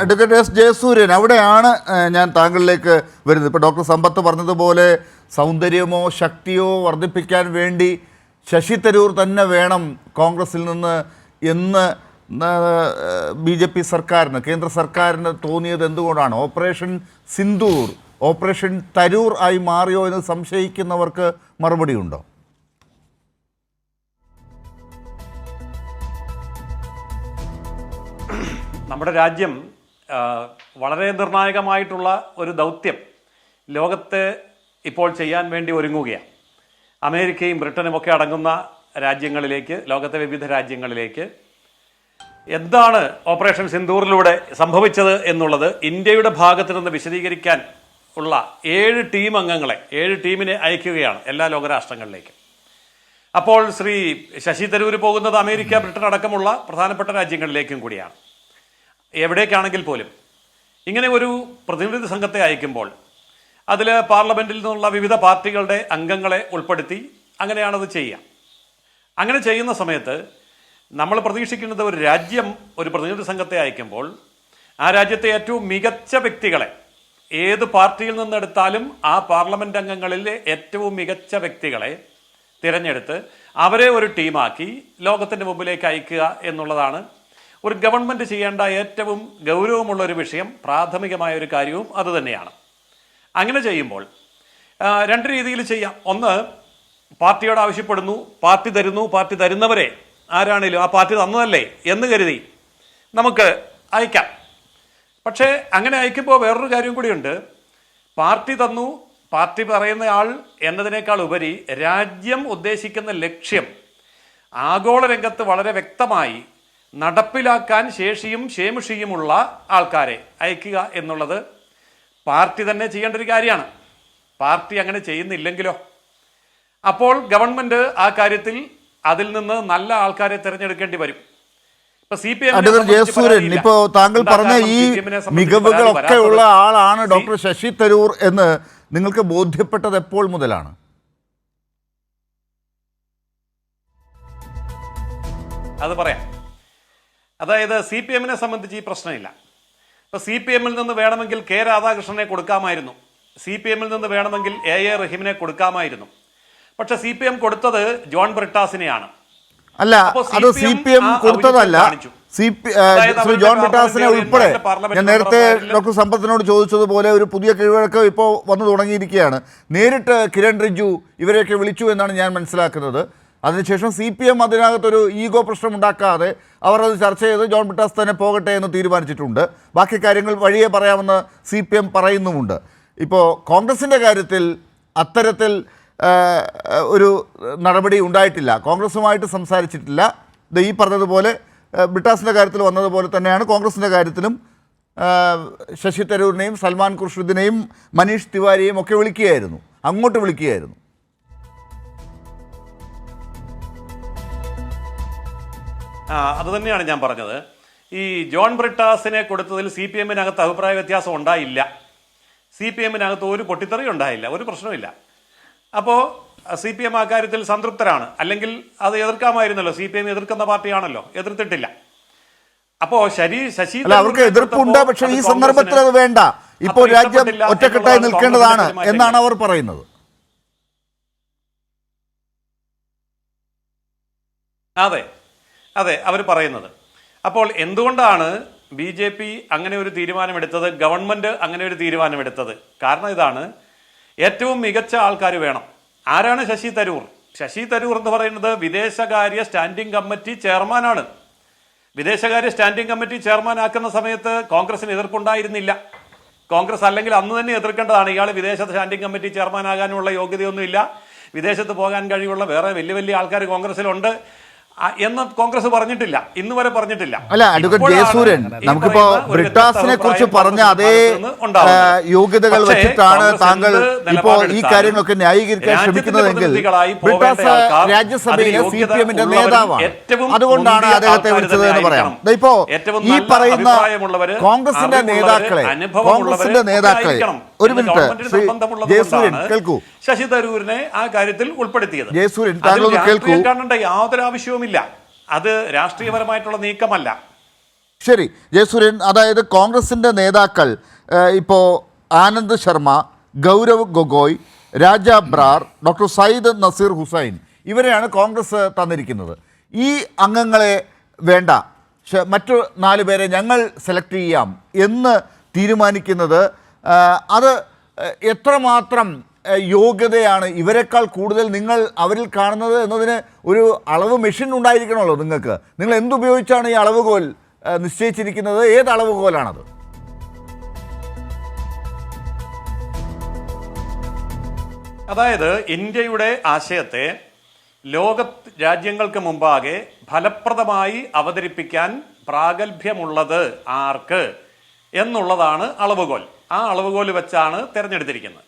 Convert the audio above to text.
Advocate S Jayasuryan അവിടെയാണ് ഞാൻ താങ്കളിലേക്ക് വരുന്നത്. ഇപ്പോൾ ഡോക്ടർ സമ്പത്ത് പറഞ്ഞതുപോലെ സൗന്ദര്യമോ ശക്തിയോ വർദ്ധിപ്പിക്കാൻ വേണ്ടി ശശി തരൂർ തന്നെ വേണം കോൺഗ്രസിൽ നിന്ന് എന്ന് ബി ജെ പി സർക്കാരിന് കേന്ദ്ര സർക്കാരിന് തോന്നിയത് എന്തുകൊണ്ടാണ്? ഓപ്പറേഷൻ സിന്ദൂർ ഓപ്പറേഷൻ തരൂർ ആയി മാറിയോ എന്ന് സംശയിക്കുന്നവർക്ക് മറുപടിയുണ്ടോ? നമ്മുടെ രാജ്യം വളരെ നിർണായകമായിട്ടുള്ള ഒരു ദൗത്യം ലോകത്ത് ഇപ്പോൾ ചെയ്യാൻ വേണ്ടി ഒരുങ്ങുകയാണ്. അമേരിക്കയും ബ്രിട്ടനും ഒക്കെ അടങ്ങുന്ന രാജ്യങ്ങളിലേക്ക് ലോകത്തെ വിവിധ രാജ്യങ്ങളിലേക്ക് എന്താണ് ഓപ്പറേഷൻ സിന്ദൂറിലൂടെ സംഭവിച്ചത് എന്നുള്ളത് ഇന്ത്യയുടെ ഭാഗത്ത് നിന്ന് വിശദീകരിക്കാൻ ഉള്ള ഏഴ് ടീം അംഗങ്ങളെ ഏഴ് ടീമിനെ അയക്കുകയാണ് എല്ലാ ലോകരാഷ്ട്രങ്ങളിലേക്കും. അപ്പോൾ ശ്രീ ശശി തരൂർ പോകുന്നത് അമേരിക്ക ബ്രിട്ടൻ അടക്കമുള്ള പ്രധാനപ്പെട്ട രാജ്യങ്ങളിലേക്കും കൂടിയാണ്. എവിടേക്കാണെങ്കിൽ പോലും. ഇങ്ങനെ ഒരു പ്രതിനിധി സംഘത്തെ അയക്കുമ്പോൾ അതിൽ പാർലമെന്റിൽ നിന്നുള്ള വിവിധ പാർട്ടികളുടെ അംഗങ്ങളെ ഉൾപ്പെടുത്തി അങ്ങനെയാണത് ചെയ്യുക അങ്ങനെ ചെയ്യുന്ന സമയത്ത് നമ്മൾ പ്രതീക്ഷിക്കുന്നത് ഒരു രാജ്യം ഒരു പ്രതിനിധി സംഘത്തെ അയക്കുമ്പോൾ ആ രാജ്യത്തെ ഏറ്റവും മികച്ച വ്യക്തികളെ ഏത് പാർട്ടിയിൽ നിന്നെടുത്താലും ആ പാർലമെന്റ് അംഗങ്ങളിലെ ഏറ്റവും മികച്ച വ്യക്തികളെ തിരഞ്ഞെടുത്ത് അവരെ ഒരു ടീമാക്കി ലോകത്തിന്റെ മുമ്പിലേക്ക് അയക്കുക എന്നുള്ളതാണ് ഒരു ഗവൺമെന്റ് ചെയ്യേണ്ട ഏറ്റവും ഗൗരവമുള്ള ഒരു വിഷയം പ്രാഥമികമായ ഒരു കാര്യവും അതുതന്നെയാണ് അങ്ങനെ ചെയ്യുമ്പോൾ രണ്ട് രീതിയിൽ ചെയ്യാം. ഒന്ന് പാർട്ടിയോട് ആവശ്യപ്പെടുന്നു പാർട്ടി തരുന്നു പാർട്ടി തരുന്നവരെ ആരാണേലും ആ പാർട്ടി തന്നതല്ലേ എന്ന് കരുതി നമുക്ക് അയക്കാം. പക്ഷേ അങ്ങനെ അയക്കുമ്പോൾ വേറൊരു കാര്യം കൂടിയുണ്ട്. പാർട്ടി തന്നു പാർട്ടി പറയുന്ന ആൾ എന്നതിനേക്കാൾ ഉപരി രാജ്യം ഉദ്ദേശിക്കുന്ന ലക്ഷ്യം ആഗോള രംഗത്ത് വളരെ വ്യക്തമായി നടപ്പിലാക്കാൻ ശേഷിയും ശേമുഷിയുമുള്ള ആൾക്കാരെ അയക്കുക എന്നുള്ളത് പാർട്ടി തന്നെ ചെയ്യേണ്ട ഒരു കാര്യമാണ്. പാർട്ടി അങ്ങനെ ചെയ്യുന്നില്ലെങ്കിലോ? അപ്പോൾ ഗവൺമെന്റ് ആ കാര്യത്തിൽ അതിൽ നിന്ന് നല്ല ആൾക്കാരെ തിരഞ്ഞെടുക്കേണ്ടി വരും. ഇപ്പൊ സി ജയസൂര്യൻ ഇപ്പോ താങ്കൾ പറഞ്ഞ ഈ മികവുകളൊക്കെ ഉള്ള ആളാണ് ഡോക്ടർ ശശി തരൂർ എന്ന് നിങ്ങൾക്ക് ബോധ്യപ്പെട്ടത് എപ്പോൾ മുതലാണ്? അത് പറയാം. അതായത് സി പി എമ്മിനെ സംബന്ധിച്ച് ഈ പ്രശ്നമില്ല. ഇപ്പോൾ സി പി എമ്മിൽ നിന്ന് വേണമെങ്കിൽ കെ രാധാകൃഷ്ണനെ കൊടുക്കാമായിരുന്നു. സി പി എമ്മിൽ നിന്ന് വേണമെങ്കിൽ എ എ റഹീമിനെ കൊടുക്കാമായിരുന്നു. പക്ഷെ സി പി എം കൊടുത്തത് ജോൺ ബ്രിട്ടാസിനെയാണ്. അല്ല അത് സി പി എം കൊടുത്തതല്ല. സി പി ശ്രീ ജോൺ ബ്രിട്ടാസിനെ ഉൾപ്പെടെ ഞാൻ നേരത്തെ ഡോക്ടർ സമ്പത്തിനോട് ചോദിച്ചതുപോലെ ഒരു പുതിയ കീഴ്വഴക്കം ഇപ്പോൾ വന്നു തുടങ്ങിയിരിക്കുകയാണ്. നേരിട്ട് കിരൺ റിജു ഇവരെയൊക്കെ വിളിച്ചു എന്നാണ് ഞാൻ മനസ്സിലാക്കുന്നത്. അതിനുശേഷം സി പി എം അതിനകത്തൊരു ഈഗോ പ്രശ്നം ഉണ്ടാക്കാതെ അവർ അത് ചർച്ച ചെയ്ത് ജോൺ ബിട്ടാസ് തന്നെ പോകട്ടെ എന്ന് തീരുമാനിച്ചിട്ടുണ്ട്. ബാക്കി കാര്യങ്ങൾ വഴിയെ പറയാമെന്ന് സി പി എം പറയുന്നുമുണ്ട്. ഇപ്പോൾ കോൺഗ്രസിന്റെ കാര്യത്തിൽ അത്തരത്തിൽ ഒരു നടപടി ഉണ്ടായിട്ടില്ല. കോൺഗ്രസുമായിട്ട് സംസാരിച്ചിട്ടില്ല. ഇത് ഈ പറഞ്ഞതുപോലെ ബ്രിട്ടാസിന്റെ കാര്യത്തിൽ വന്നതുപോലെ തന്നെയാണ് കോൺഗ്രസിന്റെ കാര്യത്തിലും ശശി തരൂരിനെയും സൽമാൻ ഖുർഷിദിനെയും മനീഷ് തിവാരിയെയും ഒക്കെ വിളിക്കുകയായിരുന്നു. അങ്ങോട്ട് വിളിക്കുകയായിരുന്നു. അത് തന്നെയാണ് ഞാൻ പറഞ്ഞത്. ഈ ജോൺ ബ്രിട്ടാസിനെ കൊടുത്തതിൽ സി പി എമ്മിനകത്ത് അഭിപ്രായ വ്യത്യാസം ഉണ്ടായില്ല. സി പി എമ്മിനകത്ത് ഒരു പൊട്ടിത്തെറി ഉണ്ടായില്ല ഒരു പ്രശ്നമില്ല അപ്പോൾ സി പി എം ആ കാര്യത്തിൽ സംതൃപ്തരാണ്. അല്ലെങ്കിൽ അത് എതിർക്കാമായിരുന്നല്ലോ സി പി എം എതിർക്കുന്ന പാർട്ടിയാണല്ലോ എതിർത്തിട്ടില്ല. അപ്പോ ശരി ശശി അവർക്ക് എതിർപ്പുണ്ട് പക്ഷേ ഈ സന്ദർഭത്തിൽ അത് വേണ്ട. ഇപ്പോൾ രാജ്യം ഒറ്റക്കെട്ടായി നിൽക്കേണ്ടതാണ് എന്നാണ് അവർ പറയുന്നത്. അതെ. അതെ അവർ പറയുന്നത്. അപ്പോൾ എന്തുകൊണ്ടാണ് ബി ജെ പി അങ്ങനെ ഒരു തീരുമാനമെടുത്തത്? ഗവൺമെന്റ് അങ്ങനെ ഒരു തീരുമാനമെടുത്തത്? കാരണം ഇതാണ് ഏറ്റവും മികച്ച ആൾക്കാർ വേണം. ആരാണ് ശശി തരൂർ? ശശി തരൂർ എന്ന് പറയുന്നത് വിദേശകാര്യ സ്റ്റാൻഡിംഗ് കമ്മിറ്റി ചെയർമാനാണ്. വിദേശകാര്യ സ്റ്റാൻഡിംഗ് കമ്മിറ്റി ചെയർമാൻ ആക്കുന്ന സമയത്ത് കോൺഗ്രസിന് എതിർപ്പുണ്ടായിരുന്നില്ല. കോൺഗ്രസ് അല്ലെങ്കിൽ അന്ന് തന്നെ എതിർക്കേണ്ടതാണ്. ഇയാൾ വിദേശ സ്റ്റാൻഡിംഗ് കമ്മിറ്റി ചെയർമാൻ ആകാനുള്ള യോഗ്യതയൊന്നുമില്ല. വിദേശത്ത് പോകാൻ കഴിവുള്ള വേറെ വലിയ വലിയ ആൾക്കാർ കോൺഗ്രസിലുണ്ട്. എന്ന് കോൺഗ്രസ് പറഞ്ഞിട്ടില്ല. ഇന്ന് വരെ പറഞ്ഞിട്ടില്ല. അല്ല അഡ്വക്കേറ്റ് ജയസൂര്യൻ നമുക്കിപ്പോ ബ്രിട്ടാസിനെ കുറിച്ച് പറഞ്ഞ അതേ യോഗ്യതകൾ വെച്ചിട്ടാണ് താങ്കൾ ഇപ്പോ ഈ കാര്യങ്ങളൊക്കെ ന്യായീകരിക്കാൻ ശ്രമിക്കുന്നതെങ്കിൽ ബ്രിട്ടാസ് രാജ്യസഭയിലെ സി പി എമ്മിന്റെ നേതാവാണ്. അതുകൊണ്ടാണ് അദ്ദേഹത്തെ വിളിച്ചത് എന്ന് പറയാം. ഇപ്പോ ഈ പറയുന്ന കോൺഗ്രസിന്റെ നേതാക്കളെ കോൺഗ്രസിന്റെ നേതാക്കളെ. ഒരു മിനിറ്റ്. കേൾക്കൂ. ശശി തരൂരിനെ ആ കാര്യത്തിൽ ഉൾപ്പെടുത്തിയത്. കേൾക്കൂ. കാണേണ്ട യാതൊരു ആവശ്യവുമില്ല. അത് രാഷ്ട്രീയപരമായിട്ടുള്ള നീക്കമല്ല. ശരി ജയസൂര്യൻ അതായത് കോൺഗ്രസിന്റെ നേതാക്കൾ ഇപ്പോ ആനന്ദ് ശർമ്മ ഗൗരവ് ഗൊഗോയ് രാജ ബ്രാർ ഡോക്ടർ സയ്യിദ് നസീർ ഹുസൈൻ ഇവരെയാണ് കോൺഗ്രസ് തന്നിരിക്കുന്നത്. ഈ അംഗങ്ങളെ വേണ്ട. മറ്റു നാല് പേരെ ഞങ്ങൾ സെലക്ട് ചെയ്യാം എന്ന് തീരുമാനിക്കുന്നത് അത് എത്രമാത്രം യോഗ്യതയാണ് ഇവരെക്കാൾ കൂടുതൽ നിങ്ങൾ അവരിൽ കാണുന്നത് എന്നതിന് ഒരു അളവ് മെഷീൻ ഉണ്ടായിരിക്കണമല്ലോ നിങ്ങൾക്ക്. നിങ്ങൾ എന്തുപയോഗിച്ചാണ് ഈ അളവുകോൽ നിശ്ചയിച്ചിരിക്കുന്നത്? ഏത് അളവുകോലാണത്? അതായത് ഇന്ത്യയുടെ ആശയത്തെ ലോക രാജ്യങ്ങൾക്ക് മുമ്പാകെ ഫലപ്രദമായി അവതരിപ്പിക്കാൻ പ്രാഗൽഭ്യമുള്ളത് ആർക്ക്? എന്നുള്ളതാണ് അളവുകോൽ. ആ അളവുകോൽ വെച്ചാണ് തിരഞ്ഞെടുത്തിരിക്കുന്നത്.